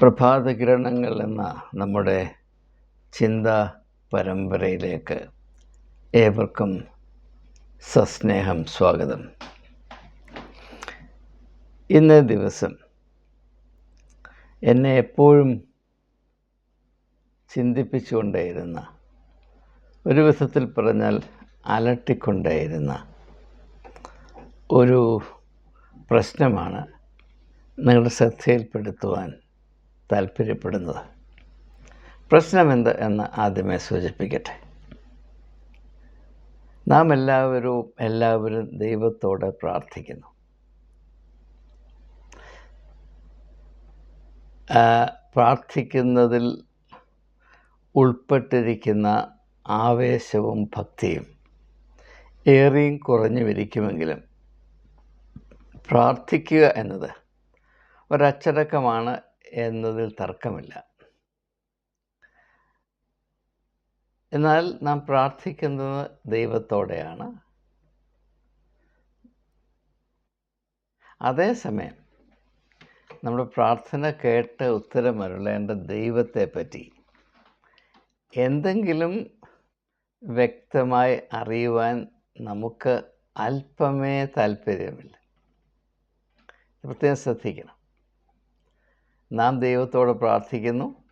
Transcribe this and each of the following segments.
പ്രഭാതകിരണങ്ങൾ എന്ന നമ്മുടെ ചിന്താ പരമ്പരയിലേക്ക് ഏവർക്കും സസ്നേഹം സ്വാഗതം. ഇന്നേ ദിവസം എന്നെ എപ്പോഴും ചിന്തിപ്പിച്ചുകൊണ്ടേയിരുന്ന ഒരു വിധത്തിൽ പറഞ്ഞാൽ അലട്ടിക്കൊണ്ടേയിരുന്ന ഒരു പ്രശ്നമാണ് നിങ്ങളുടെ ശ്രദ്ധയിൽപ്പെടുത്തുവാൻ താല്പര്യപ്പെടുന്നത്. പ്രശ്നമെന്ത് എന്ന് ആദ്യമേ സൂചിപ്പിക്കട്ടെ. നാം എല്ലാവരും എല്ലാവരും ദൈവത്തോട് പ്രാർത്ഥിക്കുന്നു. പ്രാർത്ഥിക്കുന്നതിൽ ഉൾപ്പെട്ടിരിക്കുന്ന ആവേശവും ഭക്തിയും ഏറിയും കുറഞ്ഞു വിരിക്കുമെങ്കിലും പ്രാർത്ഥിക്കുക എന്നത് ഒരച്ചടക്കമാണ് എന്നതിൽ തർക്കമില്ല. എന്നാൽ നാം പ്രാർത്ഥിക്കുന്നത് ദൈവത്തോടെയാണ്. അതേസമയം നമ്മുടെ പ്രാർത്ഥന കേട്ട് ഉത്തരമരുളേണ്ട ദൈവത്തെ പറ്റി എന്തെങ്കിലും വ്യക്തമായി അറിയുവാൻ നമുക്ക് അല്പമേ താല്പര്യമില്ല. പ്രത്യേകം ശ്രദ്ധിക്കണം. നാം ദൈവത്തോട് പ്രാർത്ഥിക്കുന്നു.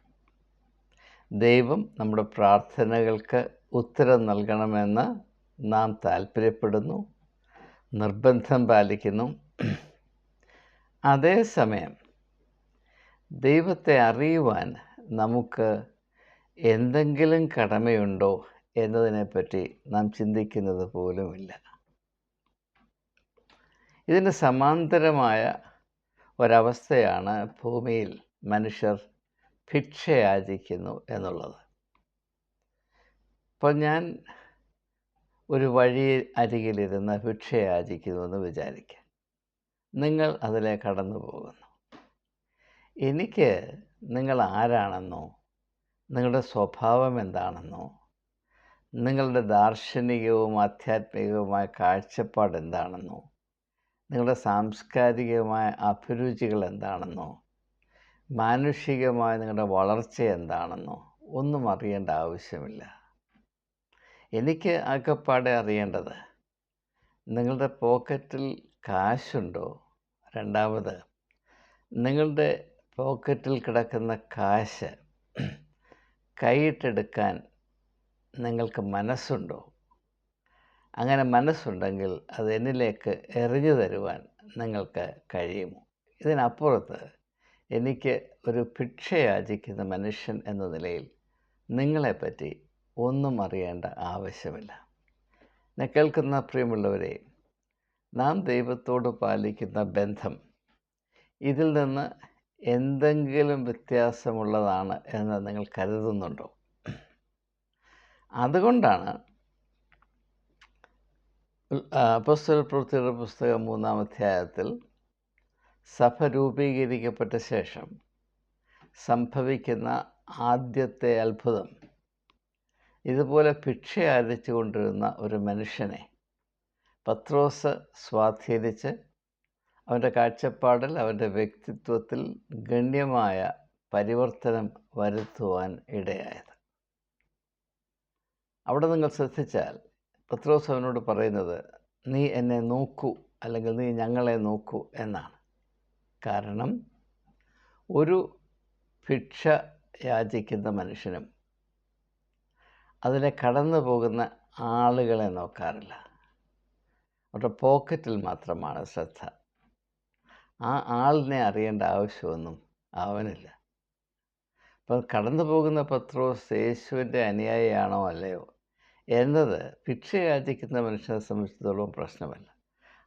ദൈവം നമ്മുടെ പ്രാർത്ഥനകൾക്ക് ഉത്തരം നൽകണമെന്ന് നാം താല്പര്യപ്പെടുന്നു. നിർബന്ധം പാലിക്കുന്നു. അതേസമയം ദൈവത്തെ അറിയുവാൻ നമുക്ക് എന്തെങ്കിലും കടമയുണ്ടോ എന്നതിനെപ്പറ്റി നാം ചിന്തിക്കുന്നത് പോലുമില്ല. ഇതിന് സമാന്തരമായ ഒരവസ്ഥയാണ് ഭൂമിയിൽ മനുഷ്യർ ഭിക്ഷയാചിക്കുന്നു എന്നുള്ളത്. ഇപ്പോൾ ഞാൻ ഒരു വഴി അരികിലിരുന്ന് ഭിക്ഷയാചിക്കുന്നു എന്ന് വിചാരിക്കുക നിങ്ങൾ അതിലെ കടന്നു പോകുന്നു. എനിക്ക് നിങ്ങൾ ആരാണെന്നോ നിങ്ങളുടെ സ്വഭാവം എന്താണെന്നോ നിങ്ങളുടെ ദാർശനികവും ആധ്യാത്മികവുമായ കാഴ്ചപ്പാട് എന്താണെന്നോ നിങ്ങളുടെ സാംസ്കാരികമായ അഭിരുചികൾ എന്താണെന്നോ മാനുഷികമായ നിങ്ങളുടെ വളർച്ച എന്താണെന്നോ ഒന്നും അറിയേണ്ട ആവശ്യമില്ല. എനിക്ക് അകപ്പാടെ അറിയേണ്ടത് നിങ്ങളുടെ പോക്കറ്റിൽ കാശുണ്ടോ? രണ്ടാമത് നിങ്ങളുടെ പോക്കറ്റിൽ കിടക്കുന്ന കാശ് കൈയിട്ടെടുക്കാൻ നിങ്ങൾക്ക് മനസ്സുണ്ടോ? അങ്ങനെ മനസ്സുണ്ടെങ്കിൽ അത് എന്നിലേക്ക് എറിഞ്ഞു തരുവാൻ നിങ്ങൾക്ക് കഴിയുമോ? ഇതിനപ്പുറത്ത് എനിക്ക് ഒരു ഭിക്ഷയാചിക്കുന്ന മനുഷ്യൻ എന്ന നിലയിൽ നിങ്ങളെപ്പറ്റി ഒന്നും അറിയേണ്ട ആവശ്യമില്ല. എന്നെ കേൾക്കുന്ന പ്രിയമുള്ളവരെ നാം ദൈവത്തോട് പാലിക്കുന്ന ബന്ധം ഇതിൽ നിന്ന് എന്തെങ്കിലും വ്യത്യാസമുള്ളതാണ് എന്ന് നിങ്ങൾ കരുതുന്നുണ്ടോ? അതുകൊണ്ടാണ് അപ്പസ്തല പ്രവൃത്തിയുടെ പുസ്തകം മൂന്നാം അധ്യായത്തിൽ സഭ രൂപീകരിക്കപ്പെട്ട ശേഷം സംഭവിക്കുന്ന ആദ്യത്തെ അത്ഭുതം. ഇതുപോലെ ഭിക്ഷ അരച്ചു കൊണ്ടിരുന്ന ഒരു മനുഷ്യനെ പത്രോസ് സ്വാധീനിച്ച് അവന്റെ കാഴ്ചപ്പാടിൽ അവന്റെ വ്യക്തിത്വത്തിൽ ഗണ്യമായ പരിവർത്തനം വരുത്തുവാൻ ഇടയായത്. അവിടെ നിങ്ങൾ ശ്രദ്ധിച്ചാൽ പത്രോസ് അവനോട് പറയുന്നത് നീ എന്നെ നോക്കൂ അല്ലെങ്കിൽ നീ ഞങ്ങളെ നോക്കൂ എന്നാണ്. കാരണം ഒരു ഭിക്ഷ യാചിക്കുന്ന മനുഷ്യനും അതിനെ കടന്നു പോകുന്ന ആളുകളെ നോക്കാറില്ല. അവരുടെ പോക്കറ്റിൽ മാത്രമാണ് ശ്രദ്ധ. ആ ആളിനെ അറിയേണ്ട ആവശ്യമൊന്നും അവനില്ല. അപ്പോൾ കടന്നു പോകുന്ന പത്രോസ് യേശുവിന്റെ അനുയായിയാണോ അല്ലയോ? എന്നത് ഭിക്ഷ യാചിക്കുന്ന മനുഷ്യനെ സംബന്ധിച്ചിടത്തോളം പ്രശ്നമല്ല.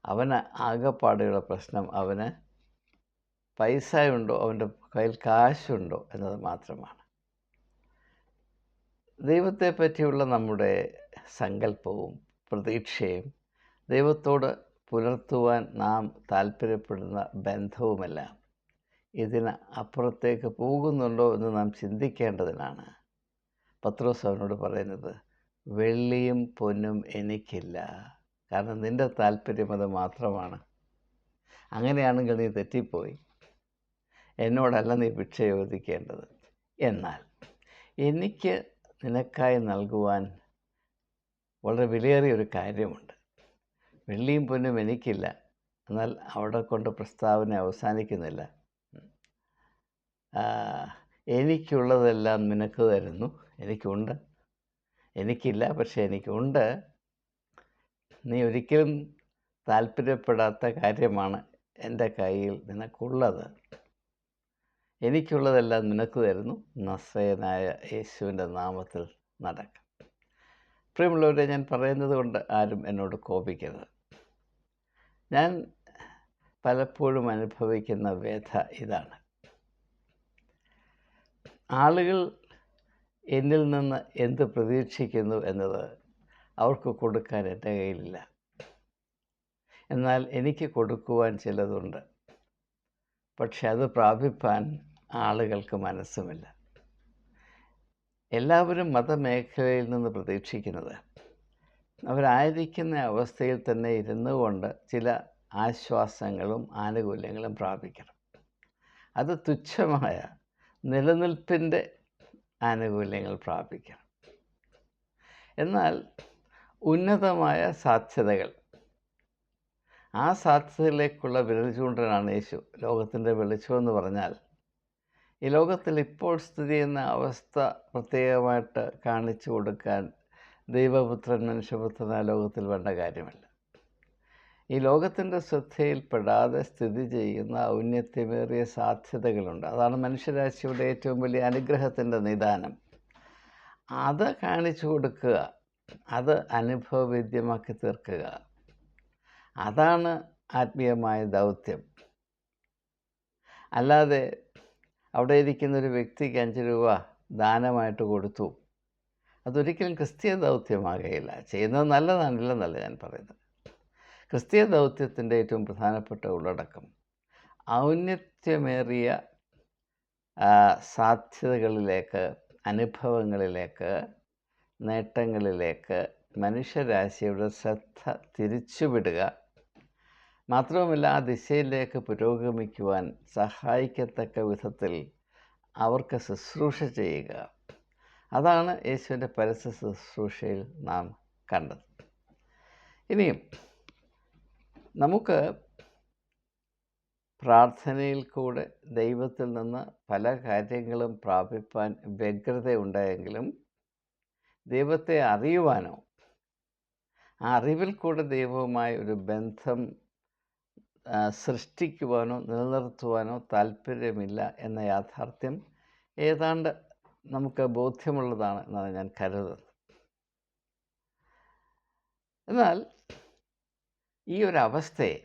അവന് ആകെപ്പാടെയുള്ള പ്രശ്നം അവന് പൈസയുണ്ടോ അവന്റെ കയ്യിൽ കാശുണ്ടോ എന്നത് മാത്രമാണ്. ദൈവത്തെ പറ്റിയുള്ള നമ്മുടെ സങ്കല്പവും പ്രതീക്ഷയും ദൈവത്തോട് പുലർത്തുവാൻ നാം താല്പര്യപ്പെടുന്ന ബന്ധവുമെല്ലാം ഇതിന് അപ്പുറത്തേക്ക് പോകുന്നുണ്ടോ എന്ന് നാം ചിന്തിക്കേണ്ടതിനാണ്. പത്രോസ് അവനോട് പറയുന്നത് വെള്ളിയും പൊന്നും എനിക്കില്ല. കാരണം നിന്റെ താല്പര്യം അത് മാത്രമാണ്. അങ്ങനെയാണെങ്കിൽ നീ തെറ്റിപ്പോയി. എന്നോടല്ല നീ ഭിക്ഷ ചോദിക്കേണ്ടത്. എന്നാൽ എനിക്ക് നിനക്കായി നൽകുവാൻ വളരെ വിലയേറിയ ഒരു കാര്യമുണ്ട്. വെള്ളിയും പൊന്നും എനിക്കില്ല. എന്നാൽ അവിടെ കൊണ്ട് പ്രസ്താവന അവസാനിക്കുന്നില്ല. എനിക്കുള്ളതെല്ലാം നിനക്ക് തരുന്നു. എനിക്കുണ്ട്. എനിക്കില്ല പക്ഷെ എനിക്കുണ്ട്. നീ ഒരിക്കലും താല്പര്യപ്പെടാത്ത കാര്യമാണ് എന്റെ കയ്യിൽ നിനക്കുള്ളത്. എനിക്കുള്ളതെല്ലാം നിനക്ക് തരുന്നു. നസ്രയനായ യേശുവിന്റെ നാമത്തിൽ നടക്കാം. പ്രിയമുള്ളവരെ ഞാൻ പറയുന്നത് കൊണ്ട് ആരും എന്നോട് കോപിക്കരുത്. ഞാൻ പലപ്പോഴും അനുഭവിക്കുന്ന വ്യഥ ഇതാണ്. ആളുകൾ എന്നിൽ നിന്ന് എന്ത് പ്രതീക്ഷിക്കുന്നു എന്നത് അവർക്ക് കൊടുക്കാൻ എന്റെ കയ്യിലില്ല. എന്നാൽ എനിക്ക് കൊടുക്കുവാൻ ചിലതുണ്ട്. പക്ഷെ അത് പ്രാപിപ്പാൻ ആളുകൾക്ക് മനസ്സുമില്ല. എല്ലാവരും മതമേഖലയിൽ നിന്ന് പ്രതീക്ഷിക്കുന്നത് അവരായിരിക്കുന്ന അവസ്ഥയിൽ തന്നെ ഇരുന്നു കൊണ്ട് ചില ആശ്വാസങ്ങളും ആനുകൂല്യങ്ങളും പ്രാപിക്കണം. അത് തുച്ഛമായ നിലനിൽപ്പിന്റെ ആനുകൂല്യങ്ങൾ പ്രാപിക്കണം. എന്നാൽ ഉന്നതമായ സാധ്യതകൾ. ആ സാധ്യതയിലേക്കുള്ള വിരൽ ചൂണ്ടനാണ് യേശു ലോകത്തിന്റെ വെളിച്ചമെന്ന് പറഞ്ഞാൽ. ഈ ലോകത്തിൽ ഇപ്പോൾ സ്ഥിതി ചെയ്യുന്ന അവസ്ഥ പ്രത്യേകമായിട്ട് കാണിച്ചു കൊടുക്കാൻ ദൈവപുത്രൻ മനുഷ്യപുത്രൻ ആ ലോകത്തിൽ വേണ്ട കാര്യമല്ല. ഈ ലോകത്തിന്റെ ശ്രദ്ധയിൽപ്പെടാതെ സ്ഥിതി ചെയ്യുന്ന ഔന്നത്യമേറിയ സാധ്യതകളുണ്ട്. അതാണ് മനുഷ്യരാശിയുടെ ഏറ്റവും വലിയ അനുഗ്രഹത്തിന്റെ നിദാനം. അത് കാണിച്ചു കൊടുക്കുക. അത് അനുഭവവേദ്യമാക്കി തീർക്കുക. അതാണ് ആത്മീയമായ ദൗത്യം. അല്ലാതെ അവിടെ ഇരിക്കുന്ന ഒരു വ്യക്തിക്ക് അഞ്ച് രൂപ ദാനമായിട്ട് കൊടുത്തു. അതൊരിക്കലും ക്രിസ്തീയ ദൗത്യമാകുകയില്ല ചെയ്യുന്നത് നല്ലതാണില്ലെന്നല്ല ഞാൻ പറയുന്നത്. ക്രിസ്തീയ ദൗത്യത്തിന്റെ ഏറ്റവും പ്രധാനപ്പെട്ട ഉള്ളടക്കം. ഔന്നത്യമേറിയ സാധ്യതകളിലേക്ക് അനുഭവങ്ങളിലേക്ക് നേട്ടങ്ങളിലേക്ക് മനുഷ്യരാശിയുടെ ശ്രദ്ധ തിരിച്ചുവിടുക. മാത്രവുമല്ല ആ ദിശയിലേക്ക് പുരോഗമിക്കുവാൻ സഹായിക്കത്തക്ക വിധത്തിൽ അവർക്ക് ശുശ്രൂഷ ചെയ്യുക. അതാണ് യേശുവിന്റെ പരസ്യ ശുശ്രൂഷയിൽ നാം കണ്ടത്. ഇനിയും നമുക്ക് പ്രാർത്ഥനയിൽ കൂടെ ദൈവത്തിൽ നിന്ന് പല കാര്യങ്ങളും പ്രാപിപ്പാൻ വ്യഗ്രതയുണ്ടായെങ്കിലും ദൈവത്തെ അറിയുവാനോ ആ അറിവിൽ കൂടെ ദൈവവുമായ ഒരു ബന്ധം സൃഷ്ടിക്കുവാനോ നിലനിർത്തുവാനോ താല്പര്യമില്ല എന്ന യാഥാർത്ഥ്യം ഏതാണ്ട് നമുക്ക് ബോധ്യമുള്ളതാണ് എന്നാണ് ഞാൻ കരുതുന്നത്. എന്നാൽ ഈ ഒരു അവസ്ഥയെ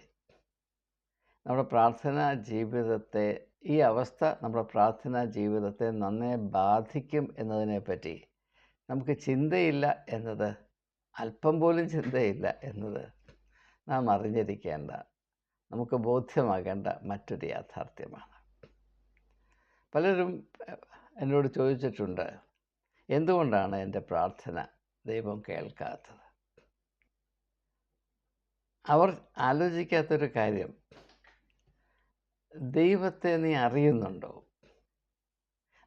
നമ്മുടെ പ്രാർത്ഥനാ ജീവിതത്തെ ഈ അവസ്ഥ നമ്മുടെ പ്രാർത്ഥനാ ജീവിതത്തെ നന്നേ ബാധിക്കും എന്നതിനെപ്പറ്റി നമുക്ക് ചിന്തയില്ല എന്നത് അല്പം പോലും ചിന്തയില്ല എന്നത് നാം അറിഞ്ഞിരിക്കേണ്ട നമുക്ക് ബോധ്യമാകേണ്ട മറ്റൊരു യാഥാർത്ഥ്യമാണ്. പലരും എന്നോട് ചോദിച്ചിട്ടുണ്ട് എന്തുകൊണ്ടാണ് എന്റെ പ്രാർത്ഥന ദൈവം കേൾക്കാത്തത്? അവർ ആലോചിക്കാത്തൊരു കാര്യം. ദൈവത്തെ നീ അറിയുന്നുണ്ടോ?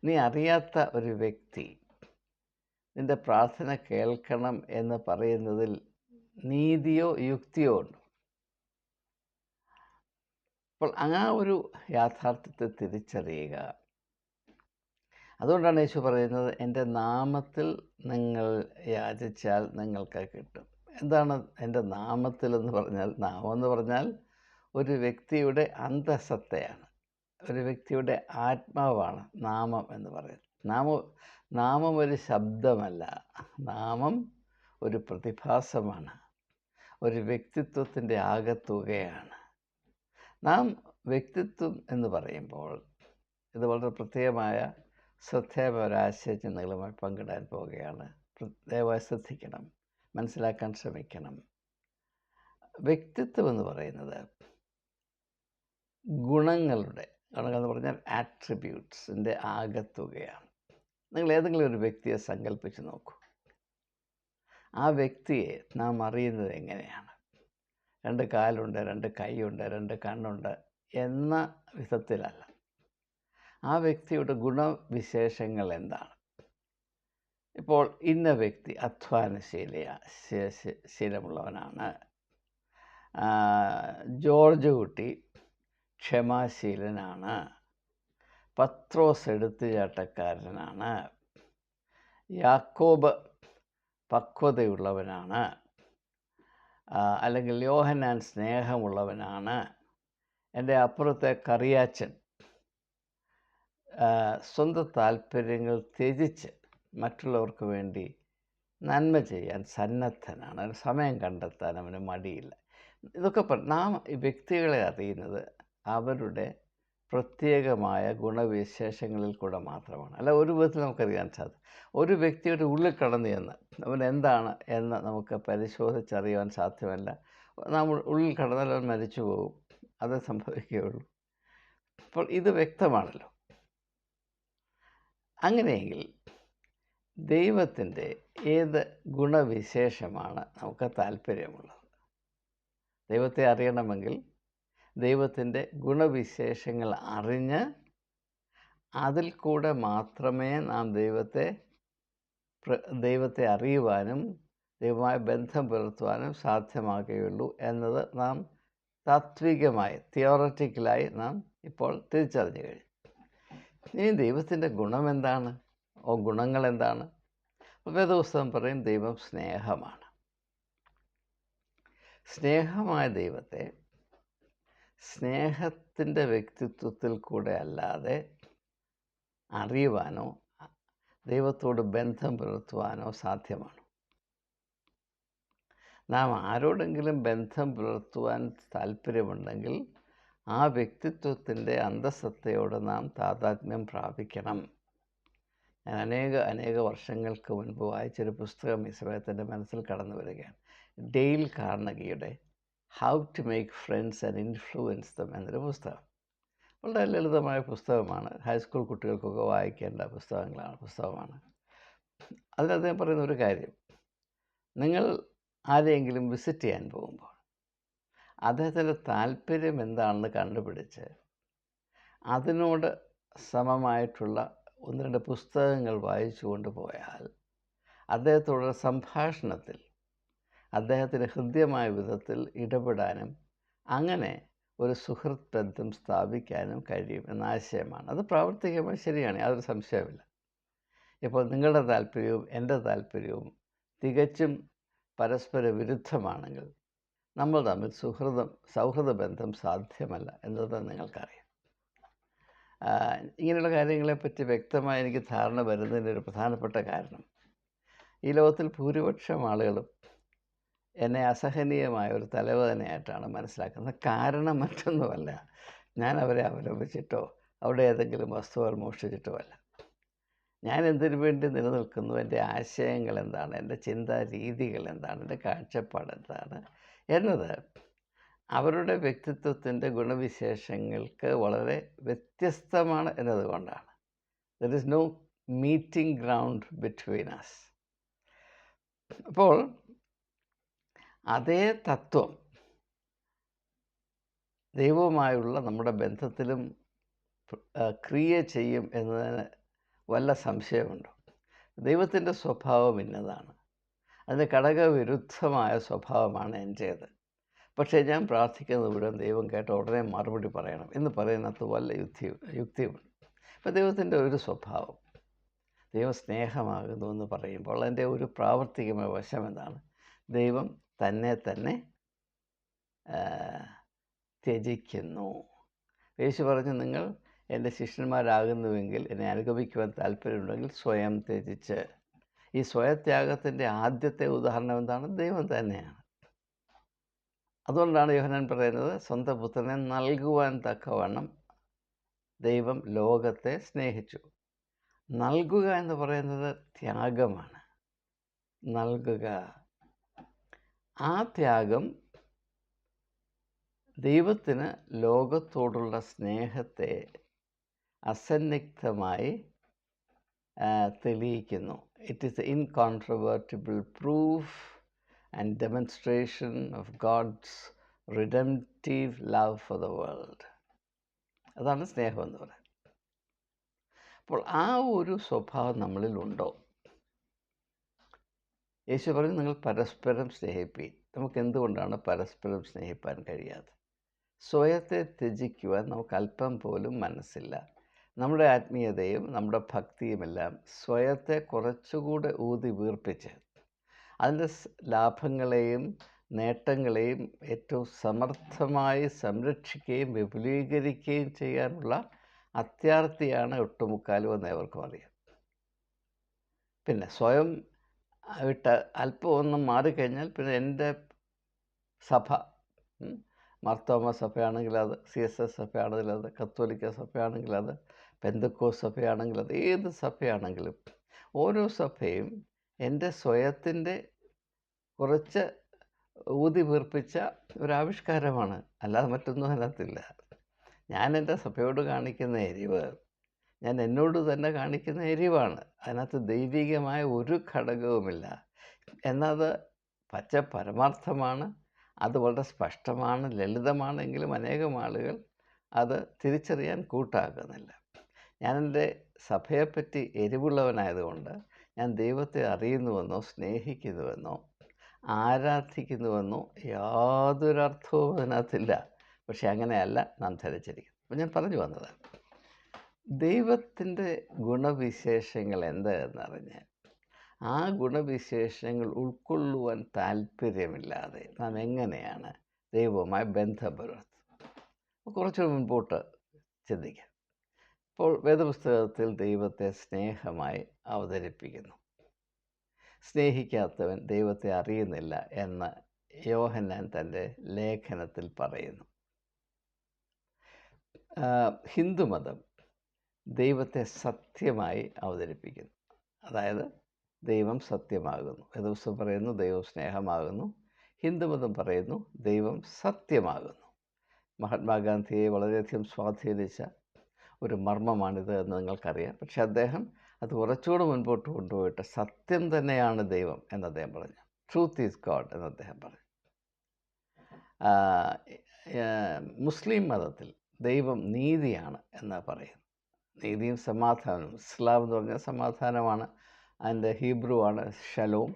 നീ അറിയാത്ത ഒരു വ്യക്തി നിന്റെ പ്രാർത്ഥന കേൾക്കണം എന്ന് പറയുന്നതിൽ നീതിയോ യുക്തിയോ ഉണ്ടോ? അപ്പോൾ ആ ഒരു യാഥാർത്ഥ്യത്തെ തിരിച്ചറിയുക. അതുകൊണ്ടാണ് യേശു പറയുന്നത് എന്റെ നാമത്തിൽ നിങ്ങൾ യാചിച്ചാൽ നിങ്ങൾക്ക് കിട്ടും. എന്താണ് എന്റെ നാമത്തിൽ എന്ന് പറഞ്ഞാൽ നാമം എന്ന് പറഞ്ഞാൽ ഒരു വ്യക്തിയുടെ അന്തസത്തയാണ്. ഒരു വ്യക്തിയുടെ ആത്മാവാണ് നാമം എന്ന് പറയുന്നത്. നാമം നാമം ഒരു ശബ്ദമല്ല. നാമം ഒരു പ്രതിഭാസമാണ്. ഒരു വ്യക്തിത്വത്തിന്റെ ആകത്തുകയാണ്. നാം വ്യക്തിത്വം എന്ന് പറയുമ്പോൾ ഇത് വളരെ പ്രത്യേകമായ ശ്രദ്ധേയമായ ഒരു ആശയചിന്തകളുമായി പങ്കിടാൻ പോവുകയാണ്. ദയവായി ശ്രദ്ധിക്കണം. മനസ്സിലാക്കാൻ ശ്രമിക്കണം. വ്യക്തിത്വം എന്ന് പറയുന്നത് ഗുണങ്ങളുടെ ഗുണങ്ങൾ എന്ന് പറഞ്ഞാൽ ആട്രിബ്യൂട്ട്സിന്റെ ആകത്തുകയാണ്. നിങ്ങൾ ഏതെങ്കിലും ഒരു വ്യക്തിയെ സങ്കല്പിച്ച് നോക്കൂ. ആ വ്യക്തിയെ നാം അറിയുന്നത് എങ്ങനെയാണ്? രണ്ട് കാലുണ്ട് രണ്ട് കൈയുണ്ട് രണ്ട് കണ്ണുണ്ട് എന്ന വിധത്തിലല്ല. ആ വ്യക്തിയുടെ ഗുണവിശേഷങ്ങൾ എന്താണ്? ഇപ്പോൾ ഇന്ന വ്യക്തി ശ- ശീലമുള്ളവനാണ്. ജോർജ് കുട്ടി ക്ഷമാശീലനാണ്. പത്രോസ് എടുത്തുചാട്ടക്കാരനാണ്. യാക്കോബ് പക്വതയുള്ളവനാണ്. അല്ലെങ്കിൽ യോഹനാൻ സ്നേഹമുള്ളവനാണ്. എന്റെ അപ്പുറത്തെ കറിയാച്ചൻ സ്വന്തം താല്പര്യങ്ങൾ ത്യജിച്ച് മറ്റുള്ളവർക്ക് വേണ്ടി നന്മ ചെയ്യാൻ സന്നദ്ധനാണ്. അവന് സമയം കണ്ടെത്താൻ അവന് മടിയില്ല. ഇതൊക്കെ നാം ഈ വ്യക്തികളെ അറിയുന്നത് അവരുടെ പ്രത്യേകമായ ഗുണവിശേഷങ്ങളിൽ കൂടെ മാത്രമാണ്. അല്ല ഒരു വിധത്തിൽ നമുക്കറിയാൻ സാധിക്കും. ഒരു വ്യക്തിയുടെ ഉള്ളിൽ കടന്നു ചെന്ന് അവൻ എന്താണ് എന്ന് നമുക്ക് പരിശോധിച്ചറിയാൻ സാധ്യമല്ല. നമ്മൾ ഉള്ളിൽ കടന്നാൽ അവൻ മരിച്ചു പോകും. അത് സംഭവിക്കുകയുള്ളൂ. അപ്പോൾ ഇത് വ്യക്തമാണല്ലോ. അങ്ങനെയെങ്കിൽ ദൈവത്തിന്റെ ഏത് ഗുണവിശേഷമാണ് നമുക്ക് താല്പര്യമുള്ളത്? ദൈവത്തെ അറിയണമെങ്കിൽ ദൈവത്തിന്റെ ഗുണവിശേഷങ്ങൾ അറിഞ്ഞ് അതിൽ കൂടെ മാത്രമേ നാം ദൈവത്തെ ദൈവത്തെ അറിയുവാനും ദൈവമായ ബന്ധം പുലർത്തുവാനും സാധ്യമാകുകയുള്ളൂ എന്നത് നാം താത്വികമായി തിയോററ്റിക്കലായി നാം ഇപ്പോൾ തിരിച്ചറിഞ്ഞു കഴിഞ്ഞു. ഇനി ദൈവത്തിന്റെ ഗുണം എന്താണ്? ഓ ഗുണങ്ങൾ എന്താണ് വേദപുസ്തകം പറയും ദൈവം സ്നേഹമാണ്. സ്നേഹമായ ദൈവത്തെ സ്നേഹത്തിന്റെ വ്യക്തിത്വത്തിൽ കൂടെ അല്ലാതെ അറിയുവാനോ ദൈവത്തോട് ബന്ധം പുലർത്തുവാനോ സാധ്യമാണ്. നാം ആരോടെങ്കിലും ബന്ധം പുലർത്തുവാൻ താല്പര്യമുണ്ടെങ്കിൽ ആ വ്യക്തിത്വത്തിന്റെ അന്തസത്തയോട് നാം താതാത്മ്യം പ്രാപിക്കണം. ഞാൻ അനേക അനേക വർഷങ്ങൾക്ക് മുൻപ് വായിച്ചൊരു പുസ്തകം ഈ സമയത്ത് മനസ്സിൽ കടന്നു വരികയാണ്. Dale കാർണഗിയുടെ how to make friends and influence them എന്നൊരു പുസ്തകം. വളരെ ലളിതമായ പുസ്തകമാണ്. ഹൈസ്കൂൾ കുട്ടികൾക്കൊക്കെ വായിക്കേണ്ട പുസ്തകങ്ങളാണ് പുസ്തകമാണ്. അതിൽ അദ്ദേഹം പറയുന്ന ഒരു കാര്യം. നിങ്ങൾ ആരെയെങ്കിലും വിസിറ്റ് ചെയ്യാൻ പോകുമ്പോൾ അദ്ദേഹത്തിന്റെ താല്പര്യം എന്താണെന്ന് കണ്ടുപിടിച്ച് അതിനോട് സമമായിട്ടുള്ള ഒന്ന് രണ്ട് പുസ്തകങ്ങൾ വായിച്ചു കൊണ്ടുപോയാൽ അദ്ദേഹത്തോടുള്ള സംഭാഷണത്തിൽ അദ്ദേഹത്തിന് ഹൃദ്യമായ വിധത്തിൽ ഇടപെടാനും അങ്ങനെ ഒരു സുഹൃത്ത് ബന്ധം സ്ഥാപിക്കാനും കഴിയും എന്ന ആശയമാണ്. അത് പ്രാവർത്തികമായി ശരിയാണ് യാതൊരു സംശയമില്ല ഇപ്പോൾ നിങ്ങളുടെ താല്പര്യവും എന്റെ താല്പര്യവും തികച്ചും പരസ്പര വിരുദ്ധമാണെങ്കിൽ നമ്മൾ തമ്മിൽ സുഹൃതം സൗഹൃദ ബന്ധം സാധ്യമല്ല എന്നത് നിങ്ങൾക്കറിയാം. ഇങ്ങനെയുള്ള കാര്യങ്ങളെപ്പറ്റി വ്യക്തമായി എനിക്ക് ധാരണ വരുന്നതിന്റെ ഒരു പ്രധാനപ്പെട്ട കാരണം. ഈ ലോകത്തിൽ ഭൂരിപക്ഷം ആളുകളും എന്നെ അസഹനീയമായ ഒരു തലവേദനയായിട്ടാണ് മനസ്സിലാക്കുന്നത്. കാരണം മറ്റൊന്നുമല്ല. ഞാൻ അവരെ അവലംബിച്ചിട്ടോ അവിടെ ഏതെങ്കിലും വസ്തുക്കൾ മോഷ്ടിച്ചിട്ടോ അല്ല. ഞാൻ എന്തിനു വേണ്ടി നിലനിൽക്കുന്നു? എന്റെ ആശയങ്ങൾ എന്താണ്? എന്റെ ചിന്താ രീതികൾ എന്താണ്? എന്റെ കാഴ്ചപ്പാട് എന്താണ്? എന്നത് അവരുടെ വ്യക്തിത്വത്തിന്റെ ഗുണവിശേഷങ്ങൾക്ക് വളരെ വ്യത്യസ്തമാണ് എന്നതുകൊണ്ടാണ്. There is no meeting ground between us അപ്പോൾ അതേ തത്വം ദൈവവുമായുള്ള നമ്മുടെ ബന്ധത്തിലും ക്രിയ ചെയ്യും എന്നതിന് വല്ല സംശയമുണ്ടോ? ദൈവത്തിന്റെ സ്വഭാവം ഇന്നതാണ്. അതിന് ഘടകവിരുദ്ധമായ സ്വഭാവമാണ് എന്റേത്. പക്ഷേ ഞാൻ പ്രാർത്ഥിക്കുന്നത് മുഴുവൻ ദൈവം കേട്ട ഉടനെ മറുപടി പറയണം എന്ന് പറയുന്നത് വല്ല യുക്തി യുക്തിയുമുണ്ട് അപ്പോൾ ദൈവത്തിന്റെ ഒരു സ്വഭാവം ദൈവം സ്നേഹമാകുന്നു എന്ന് പറയുമ്പോൾ അതിന്റെ ഒരു പ്രാവർത്തികമായ വശം എന്താണ്? ദൈവം തന്നെ തന്നെ ത്യജിക്കുന്നു. യേശു പറഞ്ഞു നിങ്ങൾ എന്റെ ശിഷ്യന്മാരാകുന്നുവെങ്കിൽ എന്നെ അനുഗമിക്കുവാൻ താല്പര്യമുണ്ടെങ്കിൽ സ്വയം ത്യജിച്ച്. ഈ സ്വയത്യാഗത്തിന്റെ ആദ്യത്തെ ഉദാഹരണം എന്താണ്? ദൈവം തന്നെയാണ്. അതുകൊണ്ടാണ് യോഹനാൻ പറയുന്നത് സ്വന്തം പുത്രനെ നൽകുവാൻ തക്കവണ്ണം ദൈവം ലോകത്തെ സ്നേഹിച്ചു. നൽകുക എന്ന് പറയുന്നത് ത്യാഗമാണ്. നൽകുക. ആ ത്യാഗം ദൈവത്തിന് ലോകത്തോടുള്ള സ്നേഹത്തെ അസന്നിഗ്ധമായി തെളിയിക്കുന്നു. It is incontrovertible proof and demonstration of God's redemptive love for the world. അതാണ് സ്നേഹം എന്ന് പറയുന്നത്. അപ്പോൾ ആ ഒരു സ്വഭാവം നമ്മളിലുണ്ടോ യേശു പറഞ്ഞു നിങ്ങൾ പരസ്പരം സ്നേഹിപ്പീൻ നമുക്ക് എന്തുകൊണ്ടാണ് പരസ്പരം സ്നേഹിപ്പാൻ കഴിയാതെ സ്വയത്തെ ത്യജിക്കുവാൻ നമുക്ക് അല്പം പോലും മനസ്സില്ല. നമ്മുടെ ആത്മീയതയും നമ്മുടെ ഭക്തിയുമെല്ലാം സ്വയത്തെ കുറച്ചുകൂടെ ഊതി വീർപ്പിച്ച് അതിന്റെ ലാഭങ്ങളെയും നേട്ടങ്ങളെയും ഏറ്റവും സമർത്ഥമായി സംരക്ഷിക്കുകയും വിപുലീകരിക്കുകയും ചെയ്യാനുള്ള അത്യാർത്തിയാണ് ഒട്ടുമുക്കാലും എന്ന് ഏവർക്കും അറിയാം. പിന്നെ സ്വയം വിട്ട് അല്പം ഒന്ന് മാറിക്കഴിഞ്ഞാൽ പിന്നെ എന്റെ സഭ മർത്തോമ സഭയാണെങ്കിലത് സി എസ് എസ് സഭയാണെങ്കിൽ അത് കത്തോലിക്ക സഭയാണെങ്കിൽ അത് അത് ഏത് സഭയാണെങ്കിലും ഓരോ സഭയും എന്റെ സ്വയത്തിന്റെ കുറച്ച് ഊതി വീർപ്പിച്ച ഒരാവിഷ്കാരമാണ്. അല്ലാതെ മറ്റൊന്നും അതിനകത്തില്ല. ഞാൻ എന്റെ സഭയോട് കാണിക്കുന്ന എരിവ് ഞാൻ എന്നോട് തന്നെ കാണിക്കുന്ന എരിവാണ്. അതിനകത്ത് ദൈവികമായ ഒരു ഘടകവുമില്ല. എന്നത് പച്ച പരമാർത്ഥമാണ് അത് വളരെ സ്പഷ്ടമാണ് ലളിതമാണെങ്കിലും അനേകം ആളുകൾ അത് തിരിച്ചറിയാൻ കൂട്ടാക്കുന്നില്ല ഞാനെന്റെ സഭയെപ്പറ്റി എരിവുള്ളവനായതുകൊണ്ട് ഞാൻ ദൈവത്തെ അറിയുന്നുവെന്നോ സ്നേഹിക്കുന്നുവെന്നോ ആരാധിക്കുന്നുവെന്നോ യാതൊരർത്ഥവും അതിനകത്തില്ല. പക്ഷെ അങ്ങനെയല്ല നാം ധരിച്ചിരിക്കുന്നത്. അപ്പം ഞാൻ പറഞ്ഞു വന്നത് ദൈവത്തിന്റെ ഗുണവിശേഷങ്ങൾ എന്ത് എന്നറിഞ്ഞാൽ ആ ഗുണവിശേഷങ്ങൾ ഉൾക്കൊള്ളുവാൻ താല്പര്യമില്ലാതെ നാം എങ്ങനെയാണ് ദൈവവുമായി ബന്ധപ്പെടുന്നത് കുറച്ച് മുൻപോട്ട് ചിന്തിക്കാം. ഇപ്പോൾ വേദപുസ്തകത്തിൽ ദൈവത്തെ സ്നേഹമായി അവതരിപ്പിക്കുന്നു. സ്നേഹിക്കാത്തവൻ ദൈവത്തെ അറിയുന്നില്ല എന്ന് യോഹന്നാൻ തന്റെ ലേഖനത്തിൽ പറയുന്നു. ഹിന്ദുമതം ദൈവത്തെ സത്യമായി അവതരിപ്പിക്കുന്നു. അതായത് ദൈവം സത്യമാകുന്നു. ദിവസം പറയുന്നു ദൈവം സ്നേഹമാകുന്നു. ഹിന്ദുമതം പറയുന്നു ദൈവം സത്യമാകുന്നു. മഹാത്മാഗാന്ധിയെ വളരെയധികം സ്വാധീനിച്ച ഒരു മർമ്മമാണിത് എന്ന് നിങ്ങൾക്കറിയാം. പക്ഷെ അദ്ദേഹം അത് കുറച്ചുകൂടെ മുൻപോട്ട് കൊണ്ടുപോയിട്ട് സത്യം തന്നെയാണ് ദൈവം എന്ന് അദ്ദേഹം പറഞ്ഞു. ട്രൂത്ത് ഈസ് ഗോഡ് എന്ന് അദ്ദേഹം പറഞ്ഞു. മുസ്ലിം മതത്തിൽ ദൈവം നീതിയാണ് എന്ന് പറയുന്നു. നീതിയും സമാധാനവും. ഇസ്ലാം എന്ന് പറഞ്ഞാൽ സമാധാനമാണ്. അതിന്റെ ഹീബ്രു ആണ് ഷലോം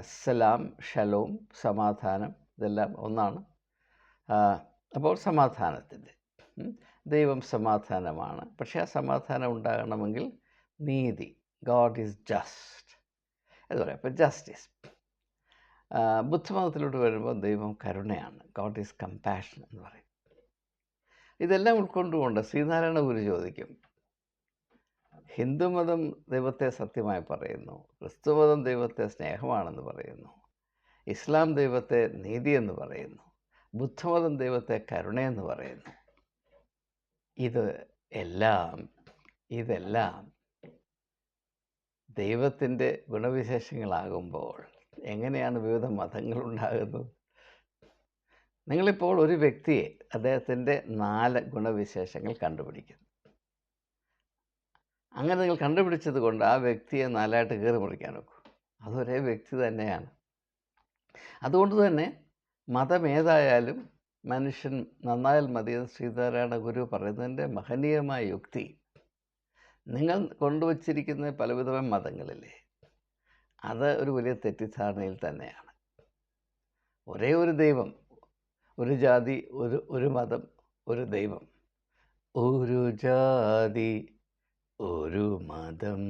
സലാം ഷലോം സമാധാനം ഇതെല്ലാം ഒന്നാണ്. അപ്പോൾ സമാധാനത്തിന്റെ. ദൈവം സമാധാനമാണ്. പക്ഷേ ആ സമാധാനം ഉണ്ടാകണമെങ്കിൽ നീതി. God is just. എന്ന് പറയാം. അപ്പോൾ ജസ്റ്റിസ്. ബുദ്ധമതത്തിലോട്ട് വരുമ്പോൾ ദൈവം കരുണയാണ്. ഗോഡ് ഈസ് കമ്പാഷൻ എന്ന് പറയും. ഇതെല്ലാം ഉൾക്കൊണ്ടുകൊണ്ട് ശ്രീനാരായണ ഗുരു ചോദിക്കും. ഹിന്ദുമതം ദൈവത്തെ സത്യമായി പറയുന്നു. ക്രിസ്തുമതം ദൈവത്തെ സ്നേഹമാണെന്ന് പറയുന്നു. ഇസ്ലാം ദൈവത്തെ നീതി എന്ന് പറയുന്നു. ബുദ്ധമതം ദൈവത്തെ കരുണയെന്ന് പറയുന്നു. ഇത് എല്ലാം ഇതെല്ലാം ദൈവത്തിന്റെ ഗുണവിശേഷങ്ങളാകുമ്പോൾ എങ്ങനെയാണ് വിവിധ മതങ്ങളുണ്ടാകുന്നത്? നിങ്ങളിപ്പോൾ ഒരു വ്യക്തിയെ അദ്ദേഹത്തിന്റെ നാല് ഗുണവിശേഷങ്ങൾ കണ്ടുപിടിക്കുന്നു. അങ്ങനെ നിങ്ങൾ കണ്ടുപിടിച്ചത് കൊണ്ട് ആ വ്യക്തിയെ നാലായിട്ട് കയറി മുറിക്കാൻ നോക്കും. അതൊരേ വ്യക്തി തന്നെയാണ്. അതുകൊണ്ട് തന്നെ മതം ഏതായാലും മനുഷ്യൻ നന്നായാൽ മതി ശ്രീധാരായണ ഗുരു പറയുന്നതിന്റെ മഹനീയമായ യുക്തി നിങ്ങൾ കൊണ്ടുവച്ചിരിക്കുന്ന പലവിധമായ മതങ്ങളില്ലേ? അത് ഒരു വലിയ തെറ്റിദ്ധാരണയിൽ തന്നെയാണ്. ഒരേ ഒരു ദൈവം ഒരു ജാതി ഒരു ഒരു മതം ഒരു ദൈവം. ഒരു ജാതി ഒരു മതം.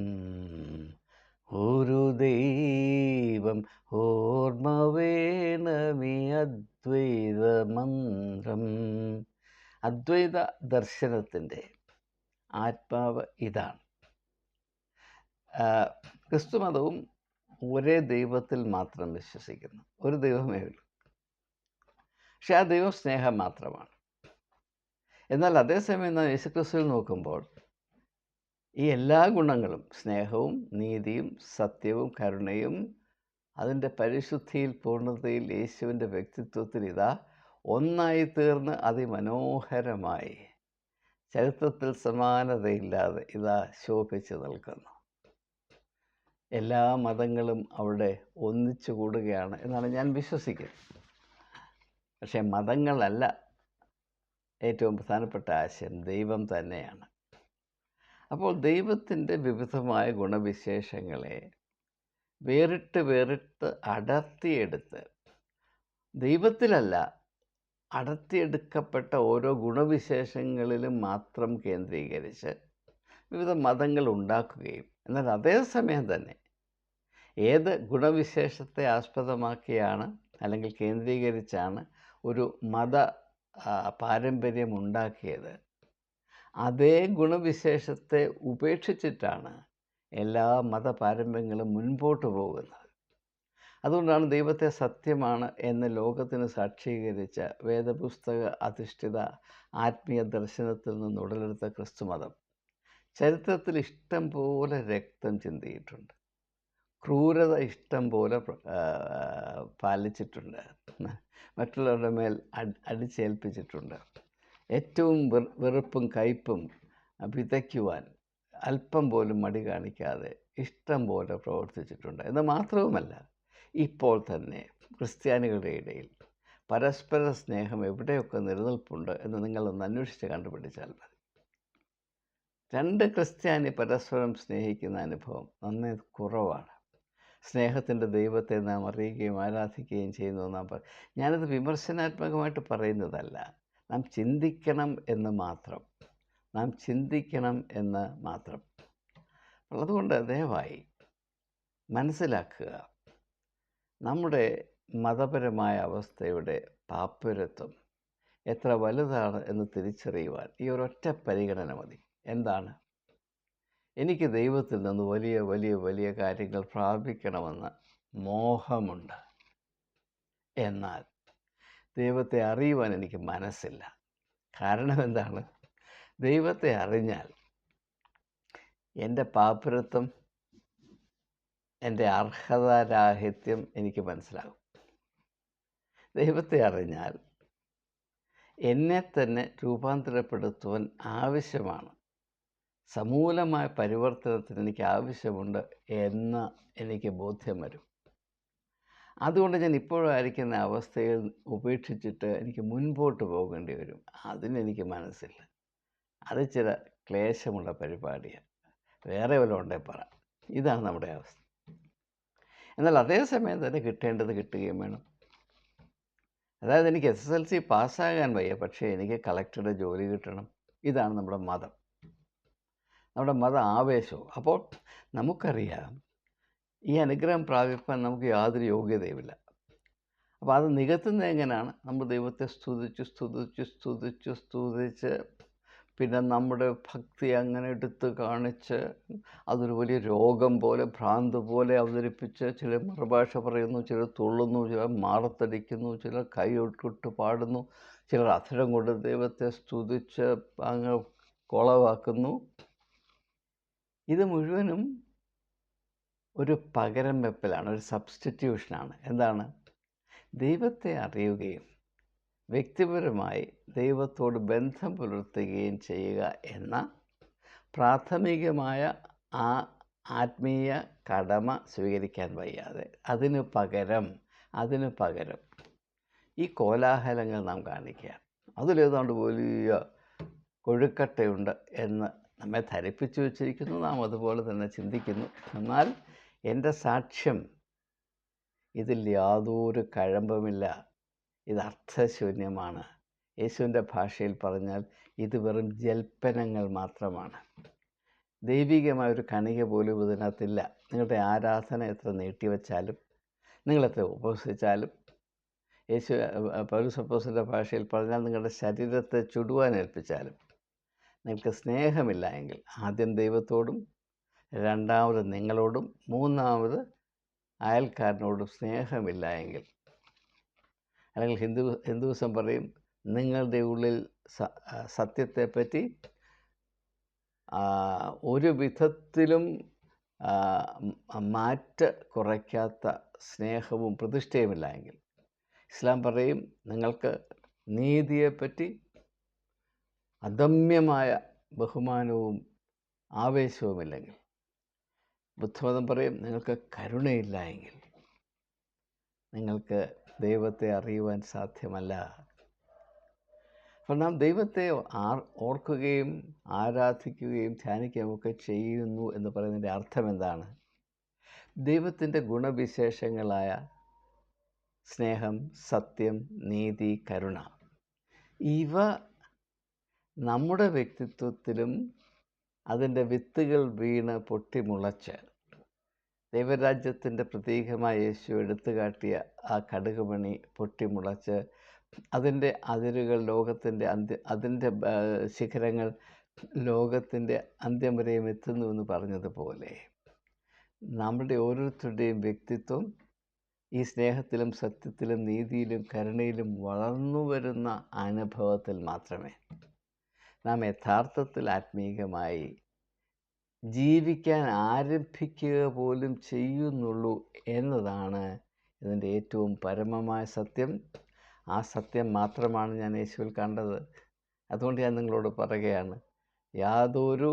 ഒരു ദൈവം ഓർമ്മ വേണമീ അദ്വൈത മന്ത്രം അദ്വൈത ദർശനത്തിന്റെ ആത്മാവ് ഇതാണ്. ക്രിസ്തു ക്രിസ്തുമതവും ഒരേ ദൈവത്തിൽ മാത്രം വിശ്വസിക്കുന്നു. ഒരു ദൈവമേ ഉള്ളൂ. പക്ഷെ ആ ദൈവം സ്നേഹം മാത്രമാണ്. എന്നാൽ അതേസമയം നാം യേശുക്രിസ്തുവിൽ നോക്കുമ്പോൾ ഈ എല്ലാ ഗുണങ്ങളും സ്നേഹവും നീതിയും സത്യവും കരുണയും അതിന്റെ പരിശുദ്ധിയിൽ പൂർണതയിൽ യേശുവിന്റെ വ്യക്തിത്വത്തിൽ ഇതാ ഒന്നായി തീർന്ന് അതിമനോഹരമായി ചരിത്രത്തിൽ സമാനതയില്ലാതെ ഇതാ ശോഭിച്ചു നിൽക്കുന്നു. എല്ലാ മതങ്ങളും അവിടെ ഒന്നിച്ചു കൂടുകയാണ് എന്നാണ് ഞാൻ വിശ്വസിക്കുന്നത്. പക്ഷേ മതങ്ങളല്ല ഏറ്റവും പ്രധാനപ്പെട്ട ആശയം ദൈവം തന്നെയാണ്. അപ്പോൾ ദൈവത്തിന്റെ വിവിധമായ ഗുണവിശേഷങ്ങളെ വേറിട്ട് വേറിട്ട് അടർത്തിയെടുത്ത് ദൈവത്തിലല്ല അടർത്തിയെടുക്കപ്പെട്ട ഓരോ ഗുണവിശേഷങ്ങളിലും മാത്രം കേന്ദ്രീകരിച്ച് വിവിധ മതങ്ങൾ ഉണ്ടാക്കുകയും എന്നാൽ അതേസമയം തന്നെ ഏത് ഗുണവിശേഷത്തെ ആസ്പദമാക്കിയാണ് അല്ലെങ്കിൽ കേന്ദ്രീകരിച്ചാണ് ഒരു മത പാരമ്പര്യം ഉണ്ടാക്കിയത്? അതേ ഗുണവിശേഷത്തെ ഉപേക്ഷിച്ചിട്ടാണ് എല്ലാ മതപാരമ്പര്യങ്ങളും മുൻപോട്ട് പോകുന്നത്. അതുകൊണ്ടാണ് ദൈവത്തെ സത്യമാണ് എന്ന് ലോകത്തിന് സാക്ഷീകരിച്ച വേദപുസ്തക അധിഷ്ഠിത ആത്മീയ ദർശനത്തിൽ നിന്ന് ഉടലെടുത്ത ക്രിസ്തുമതം ചരിത്രത്തിൽ ഇഷ്ടം പോലെ രക്തം ചിന്തിയിട്ടുണ്ട്. ക്രൂരത ഇഷ്ടം പോലെ പാലിച്ചിട്ടുണ്ട്. മറ്റുള്ളവരുടെ മേൽ അടി അടിച്ചേൽപ്പിച്ചിട്ടുണ്ട്. ഏറ്റവും വെറുപ്പും കയ്പും വിതയ്ക്കുവാൻ അല്പം പോലും മടി കാണിക്കാതെ ഇഷ്ടം പോലെ പ്രവർത്തിച്ചിട്ടുണ്ട്. എന്ന് മാത്രവുമല്ല ഇപ്പോൾ തന്നെ ക്രിസ്ത്യാനികളുടെ ഇടയിൽ പരസ്പര സ്നേഹം എവിടെയൊക്കെ നിലനിൽപ്പുണ്ട് എന്ന് നിങ്ങളൊന്ന് അന്വേഷിച്ച് കണ്ടുപിടിച്ചാൽ മതി. രണ്ട് ക്രിസ്ത്യാനി പരസ്പരം സ്നേഹിക്കുന്ന അനുഭവം നന്നേ കുറവാണ്. സ്നേഹത്തിന്റെ ദൈവത്തെ നാം അറിയുകയും ആരാധിക്കുകയും ചെയ്യുന്നു നാം പറ ഞാനത് വിമർശനാത്മകമായിട്ട് പറയുന്നതല്ല. നാം ചിന്തിക്കണം എന്ന് മാത്രം. നാം ചിന്തിക്കണം എന്ന് മാത്രം. ഉള്ളതുകൊണ്ട് ദയവായി മനസ്സിലാക്കുക. നമ്മുടെ മതപരമായ അവസ്ഥയുടെ പാപ്പരത്വം എത്ര വലുതാണ് എന്ന് തിരിച്ചറിയുവാൻ ഈ ഒരൊറ്റ പരിഗണന മതി. എന്താണ്? എനിക്ക് ദൈവത്തിൽ നിന്ന് വലിയ വലിയ വലിയ കാര്യങ്ങൾ പ്രാപിക്കണമെന്ന് മോഹമുണ്ട്. എന്നാൽ ദൈവത്തെ അറിയുവാൻ എനിക്ക് മനസ്സില്ല. കാരണം എന്താണ്? ദൈവത്തെ അറിഞ്ഞാൽ എന്റെ പാപ്പരത്വം എന്റെ അർഹതാരാഹിത്യം എനിക്ക് മനസ്സിലാകും. ദൈവത്തെ അറിഞ്ഞാൽ എന്നെ തന്നെ രൂപാന്തരപ്പെടുത്തുവാൻ ആവശ്യമാണ്. സമൂലമായ പരിവർത്തനത്തിന് എനിക്ക് ആവശ്യമുണ്ട് എന്ന് എനിക്ക് ബോധ്യം വരും. അതുകൊണ്ട് ഞാൻ ഇപ്പോഴായിരിക്കുന്ന അവസ്ഥയിൽ ഉപേക്ഷിച്ചിട്ട് എനിക്ക് മുൻപോട്ട് പോകേണ്ടി വരും. അതിനെനിക്ക് മനസ്സില്ല. അത് ചില ക്ലേശമുള്ള പരിപാടിയാണ് വേറെ വല്ലതും ഉണ്ടേ പറ. ഇതാണ് നമ്മുടെ അവസ്ഥ. എന്നാൽ അതേസമയം തന്നെ കിട്ടേണ്ടത് കിട്ടുകയും വേണം. അതായത് എനിക്ക് എസ് എസ് എൽ സി പാസ്സാകാൻ വയ്യ പക്ഷേ എനിക്ക് കളക്ടറുടെ ജോലി കിട്ടണം. ഇതാണ് നമ്മുടെ മതം. നമ്മുടെ മത ആവേശവും. അപ്പോൾ നമുക്കറിയാം ഈ അനുഗ്രഹം പ്രാപിപ്പാൻ നമുക്ക് യാതൊരു യോഗ്യതയുമില്ല അപ്പോൾ അത് നികത്തുന്നത് എങ്ങനെയാണ്? നമ്മൾ ദൈവത്തെ സ്തുതിച്ച് സ്തുതിച്ച് സ്തുതിച്ച് സ്തുതിച്ച് പിന്നെ നമ്മുടെ ഭക്തി അങ്ങനെ എടുത്ത് കാണിച്ച് അതൊരു വലിയ രോഗം പോലെ ഭ്രാന്ത് പോലെ അവതരിപ്പിച്ച് ചില മറുഭാഷ പറയുന്നു ചിലർ തുള്ളുന്നു ചിലർ മാറത്തടിക്കുന്നു ചിലർ കൈയൊട്ടിട്ട് പാടുന്നു ചിലർ അധരം കൊണ്ട് ദൈവത്തെ സ്തുതിച്ച് അങ്ങ് കൊളവാക്കുന്നു. ഇത് മുഴുവനും ഒരു പകരം വെപ്പലാണ് ഒരു സബ്സ്റ്റിറ്റ്യൂഷനാണ് എന്താണ്? ദൈവത്തെ അറിയുകയും വ്യക്തിപരമായി ദൈവത്തോട് ബന്ധം പുലർത്തുകയും ചെയ്യുക എന്ന പ്രാഥമികമായ ആ ആത്മീയ കടമ സ്വീകരിക്കാൻ വയ്യാതെ അതിനു പകരം അതിനു പകരം ഈ കോലാഹലങ്ങൾ നാം കാണിക്കുക. അതിലേതാണ്ട് വലിയ കൊഴുക്കട്ടയുണ്ട് എന്ന് നമ്മെ ധരിപ്പിച്ചു വച്ചിരിക്കുന്നു. നാം അതുപോലെ തന്നെ ചിന്തിക്കുന്നു. എന്നാൽ എന്റെ സാക്ഷ്യം ഇതിൽ യാതൊരു കഴമ്പുമില്ല. ഇത് അർത്ഥശൂന്യമാണ്. യേശുവിന്റെ ഭാഷയിൽ പറഞ്ഞാൽ ഇത് വെറും ജൽപ്പനങ്ങൾ മാത്രമാണ്. ദൈവികമായ ഒരു കണിക പോലും ഇതിനകത്തില്ല. നിങ്ങളുടെ ആരാധന എത്ര നീട്ടിവെച്ചാലും നിങ്ങളെത്ര ഉപസിച്ചാലും യേശു പൗരസപ്പോസിന്റെ ഭാഷയിൽ പറഞ്ഞാൽ നിങ്ങളുടെ ശരീരത്തെ ചുടുവാൻ ഏൽപ്പിച്ചാലും നിങ്ങൾക്ക് സ്നേഹമില്ല എങ്കിൽ ആദ്യം ദൈവത്തോടും രണ്ടാമത് നിങ്ങളോടും മൂന്നാമത് അയൽക്കാരനോടും സ്നേഹമില്ല എങ്കിൽ അല്ലെങ്കിൽ ഹിന്ദു ഹിന്ദുവിസം പറയും നിങ്ങളുടെ ഉള്ളിൽ സത്യത്തെപ്പറ്റി ഒരു വിധത്തിലും മാറ്റ കുറയ്ക്കാത്ത സ്നേഹവും പ്രതിഷ്ഠയുമില്ല എങ്കിൽ. ഇസ്ലാം പറയും നിങ്ങൾക്ക് നീതിയെപ്പറ്റി അദമ്യമായ ബഹുമാനവും ആവേശവുമില്ലെങ്കിൽ. ബുദ്ധമതം പറയും നിങ്ങൾക്ക് കരുണയില്ല എങ്കിൽ നിങ്ങൾക്ക് ദൈവത്തെ അറിയുവാൻ സാധ്യമല്ല. അപ്പോൾ നാം ദൈവത്തെ ഓർക്കുകയും ആരാധിക്കുകയും ധ്യാനിക്കുകയും ഒക്കെ ചെയ്യുന്നു എന്ന് പറയുന്നതിന്റെ അർത്ഥം എന്താണ്? ദൈവത്തിന്റെ ഗുണവിശേഷങ്ങളായ സ്നേഹം സത്യം നീതി കരുണ ഇവ നമ്മുടെ വ്യക്തിത്വത്തിലും അതിന്റെ വിത്തുകൾ വീണ് പൊട്ടിമുളച്ച് ദൈവരാജ്യത്തിന്റെ പ്രതീകമായ യേശു എടുത്തു കാട്ടിയ ആ കടുകുമണി പൊട്ടിമുളച്ച് അതിന്റെ അതിരുകൾ ലോകത്തിന്റെ അന്ത്യ അതിന്റെ ശിഖരങ്ങൾ ലോകത്തിന്റെ അന്ത്യം വരെയും എത്തുന്നു എന്ന് പറഞ്ഞതുപോലെ നമ്മുടെ ഓരോരുത്തരുടെയും വ്യക്തിത്വം ഈ സ്നേഹത്തിലും സത്യത്തിലും നീതിയിലും കരുണയിലും വളർന്നു വരുന്ന അനുഭവത്തിൽ മാത്രമേ നാം യഥാർത്ഥത്തിൽ ആത്മീകമായി ജീവിക്കാൻ ആരംഭിക്കുക പോലും ചെയ്യുന്നുള്ളൂ എന്നതാണ് ഇതിന്റെ ഏറ്റവും പരമമായ സത്യം. ആ സത്യം മാത്രമാണ് ഞാൻ യേശുവിൽ കണ്ടത്. അതുകൊണ്ട് ഞാൻ നിങ്ങളോട് പറയുകയാണ് യാതൊരു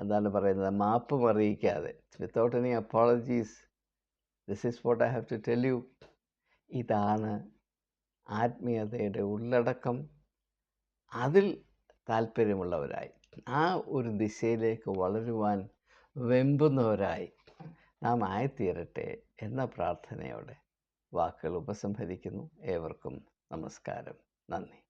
എന്താണ് പറയുന്നത് മാപ്പും അറിയിക്കാതെ without any apologies this is what I have to tell you ഇതാണ് ആത്മീയതയുടെ ഉള്ളടക്കം. അതിൽ താല്പര്യമുള്ളവരായി. ആ ഒരു ദിശയിലേക്ക് വളരുവാൻ വെമ്പുന്നവരായി നാം ആയിത്തീരട്ടെ എന്ന പ്രാർത്ഥനയോടെ വാക്കുകൾ ഉപസംഹരിക്കുന്നു. ഏവർക്കും നമസ്കാരം. നന്ദി.